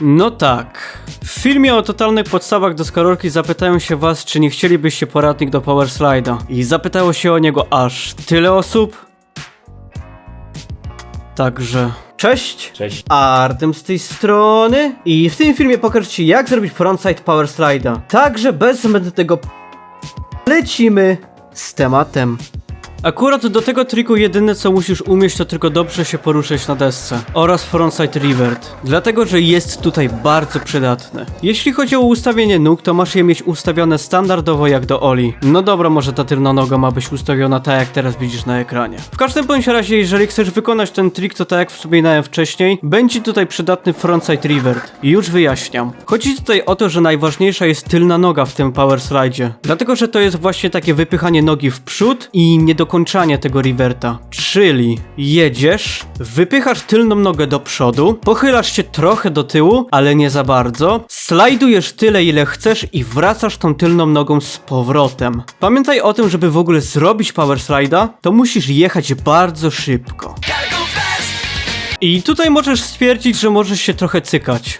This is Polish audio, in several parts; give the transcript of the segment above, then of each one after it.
No tak. W filmie o totalnych podstawach deskorolki zapytają się was, czy nie chcielibyście poradnik do Power Slide'a. I zapytało się o niego aż tyle osób. Także... Cześć! Cześć. Artem z tej strony i w tym filmie pokażę ci jak zrobić frontside Power Slide'a. Także bez zbędnego p- lecimy z tematem. Akurat do tego triku jedyne co musisz umieć to tylko dobrze się poruszać na desce oraz frontside revert, dlatego że jest tutaj bardzo przydatny. Jeśli chodzi o ustawienie nóg, to masz je mieć ustawione standardowo jak do Oli. No dobra, może ta tylna noga ma być ustawiona tak jak teraz widzisz na ekranie. W każdym bądź razie, jeżeli chcesz wykonać ten trik, to tak jak wspominałem wcześniej, będzie tutaj przydatny frontside revert. Już wyjaśniam. Chodzi tutaj o to, że najważniejsza jest tylna noga w tym power slide, dlatego że to jest właśnie takie wypychanie nogi w przód i niedokończanie tego reverta. Czyli jedziesz, wypychasz tylną nogę do przodu, pochylasz się trochę do tyłu, ale nie za bardzo, slajdujesz tyle ile chcesz i wracasz tą tylną nogą z powrotem. Pamiętaj o tym, żeby w ogóle zrobić power slide'a, to musisz jechać bardzo szybko. I tutaj możesz stwierdzić, że możesz się trochę cykać.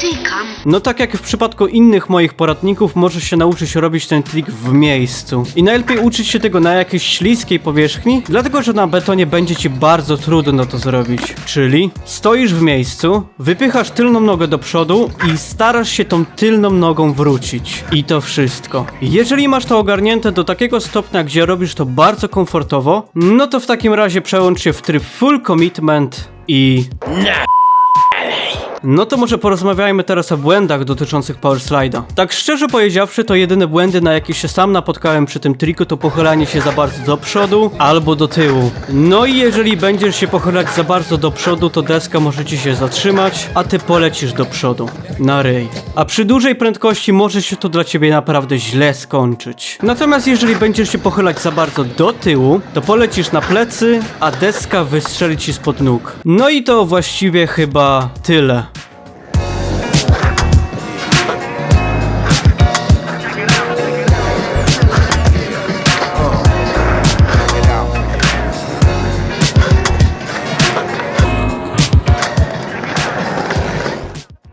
Cykam? No tak jak w przypadku innych moich poradników, możesz się nauczyć robić ten trik w miejscu. I najlepiej uczyć się tego na jakiejś śliskiej powierzchni, dlatego że na betonie będzie ci bardzo trudno to zrobić. Czyli stoisz w miejscu, wypychasz tylną nogę do przodu i starasz się tą tylną nogą wrócić. I to wszystko. Jeżeli masz to ogarnięte do takiego stopnia, gdzie robisz to bardzo komfortowo, no to w takim razie przełącz się w tryb full commitment i no to może porozmawiajmy teraz o błędach dotyczących Power Slide'a. Tak szczerze powiedziawszy, to jedyne błędy, na jakie się sam napotkałem przy tym triku, to pochylanie się za bardzo do przodu albo do tyłu. No i jeżeli będziesz się pochylać za bardzo do przodu, to deska może ci się zatrzymać, a ty polecisz do przodu. Na ryj. A przy dużej prędkości może się to dla ciebie naprawdę źle skończyć. Natomiast jeżeli będziesz się pochylać za bardzo do tyłu, to polecisz na plecy, a deska wystrzeli ci spod nóg. No i to właściwie chyba tyle.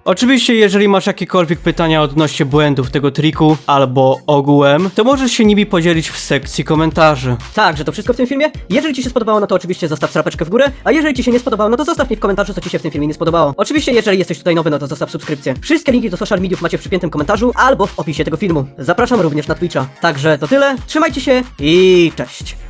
Oczywiście, jeżeli masz jakiekolwiek pytania odnośnie błędów tego triku albo ogółem, to możesz się nimi podzielić w sekcji komentarzy. Tak, że to wszystko w tym filmie. Jeżeli Ci się spodobało, no to oczywiście zostaw srapeczkę w górę, a jeżeli Ci się nie spodobało, no to zostaw mi w komentarzu, co Ci się w tym filmie nie spodobało. Oczywiście, jeżeli jesteś tutaj nowy, no to zostaw subskrypcję. Wszystkie linki do social mediów macie w przypiętym komentarzu albo w opisie tego filmu. Zapraszam również na Twitcha. Także to tyle, trzymajcie się i cześć!